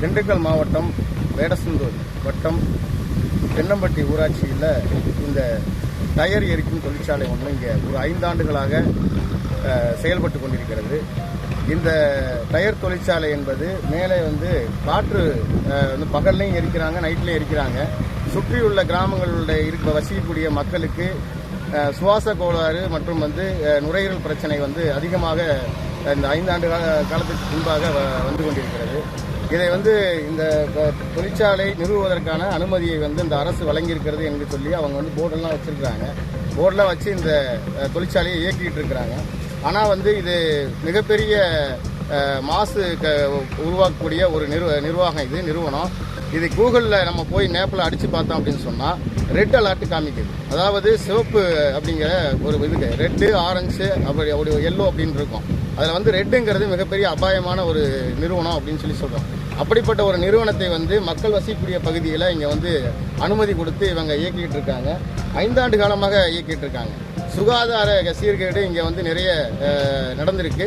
திண்டுக்கல் மாவட்டம் வேடசந்தூர் வட்டம் தென்னம்பட்டி ஊராட்சியில் இந்த டயர் எரிக்கும் தொழிற்சாலை ஒன்று இங்கே ஒரு ஐந்தாண்டுகளாக செயல்பட்டு கொண்டிருக்கிறது. இந்த டயர் தொழிற்சாலை என்பது மேலே வந்து காற்று வந்து பகல்லையும் எரிக்கிறாங்க நைட்லையும் எரிக்கிறாங்க. சுற்றியுள்ள கிராமங்களில் இருக்க வசிக்கக்கூடிய மக்களுக்கு சுவாச கோளாறு மற்றும் வந்து நுரையீரல் பிரச்சனை வந்து அதிகமாக இந்த ஐந்தாண்டு கால- காலத்துக்கு முன்பாக வ- வந்து கொண்டிருக்கிறது. இதை வந்து இந்த தொழிற்சாலை நிறுவுவதற்கான அனுமதியை வந்து இந்த அரசு வழங்கியிருக்கிறது என்று சொல்லி அவங்க வந்து போர்டெல்லாம் வச்சிருக்கிறாங்க. போர்டெல்லாம் வச்சு இந்த தொழிற்சாலையை இயக்கிட்டு இருக்கிறாங்க. ஆனால் வந்து இது மிகப்பெரிய மாசு க உருவாக்கக்கூடிய ஒரு நிறுவ நிர்வாகம் இது நிறுவனம். இது கூகுளில் நம்ம போய் மேப்பில் அடித்து பார்த்தோம் அப்படின்னு சொன்னால் ரெட் அலர்ட் காமிக்குது. அதாவது சிவப்பு அப்படிங்கிற ஒரு இதுக்கு ரெட்டு ஆரஞ்சு அப்படி அப்படி எல்லோ அப்படின்னு இருக்கும். அதில் வந்து ரெட்டுங்கிறது மிகப்பெரிய அபாயமான ஒரு நிறுவனம் அப்படின்னு சொல்லி சொல்கிறோம் அப்படிப்பட்ட ஒரு நிறுவனத்தை வந்து மக்கள் வசிக்கக்கூடிய பகுதியில் இங்கே வந்து அனுமதி கொடுத்து இவங்க இயக்கிட்டு இருக்காங்க. ஐந்தாண்டு காலமாக இயக்கிட்டு இருக்காங்க. சுகாதார சீர்கேடு இங்கே வந்து நிறைய நடந்திருக்கு.